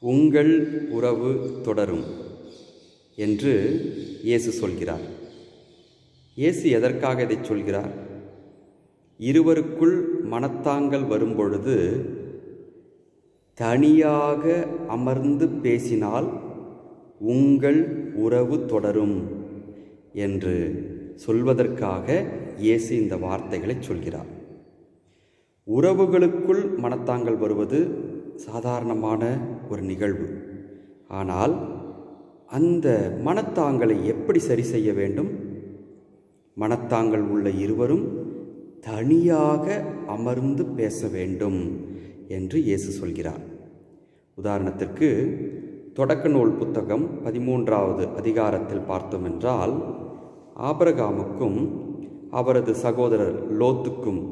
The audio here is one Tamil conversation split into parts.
உங்கள் உறவு தொடரும் என்று இயேசு சொல்கிறார். இயேசு எதற்காக இதைச் சொல்கிறார்? இருவருக்குள் மனத்தாங்கள் வரும்பொழுது தனியாக அமர்ந்து பேசினால் உங்கள் உறவு தொடரும் என்று சொல்வதற்காக இயேசு இந்த வார்த்தைகளை சொல்கிறார். உறவுகளுக்குள் மனத்தாங்கள் வருவது சாதாரணமான ஒரு நிகழ்வு. ஆனால் அந்த மனத்தாங்களை எப்படி சரி செய்ய வேண்டும்? மனத்தாங்கள் உள்ள இருவரும் தனியாக அமர்ந்து பேச வேண்டும் என்று இயேசு சொல்கிறார். உதாரணத்திற்கு தொடக்க நூல் புத்தகம் பதிமூன்றாவது அதிகாரத்தில் பார்த்தோம் என்றால் ஆபரகாமுக்கும் அவரது சகோதரர் லோத்துக்கும்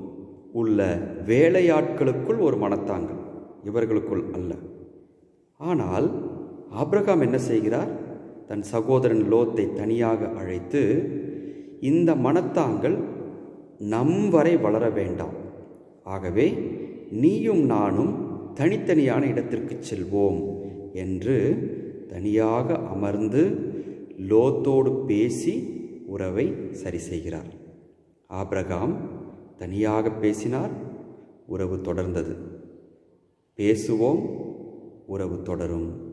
உள்ள வேலையாட்களுக்குள் ஒரு மனத்தாங்கள். இவர்களுக்குள் அல்ல. ஆனால் ஆப்ரகாம் என்ன செய்கிறார்? தன் சகோதரன் லோத்தை தனியாக அழைத்து இந்த மனத்தாங்கள் நம் வரை வளர வேண்டாம். ஆகவே நீயும் நானும் தனித்தனியான இடத்திற்கு செல்வோம் என்று தனியாக அமர்ந்து லோத்தோடு பேசி உறவை சரி செய்கிறார். ஆப்ரகாம் தனியாக பேசினார் உறவு தொடர்ந்தது. பேசுவோம் உறவு தொடரும்.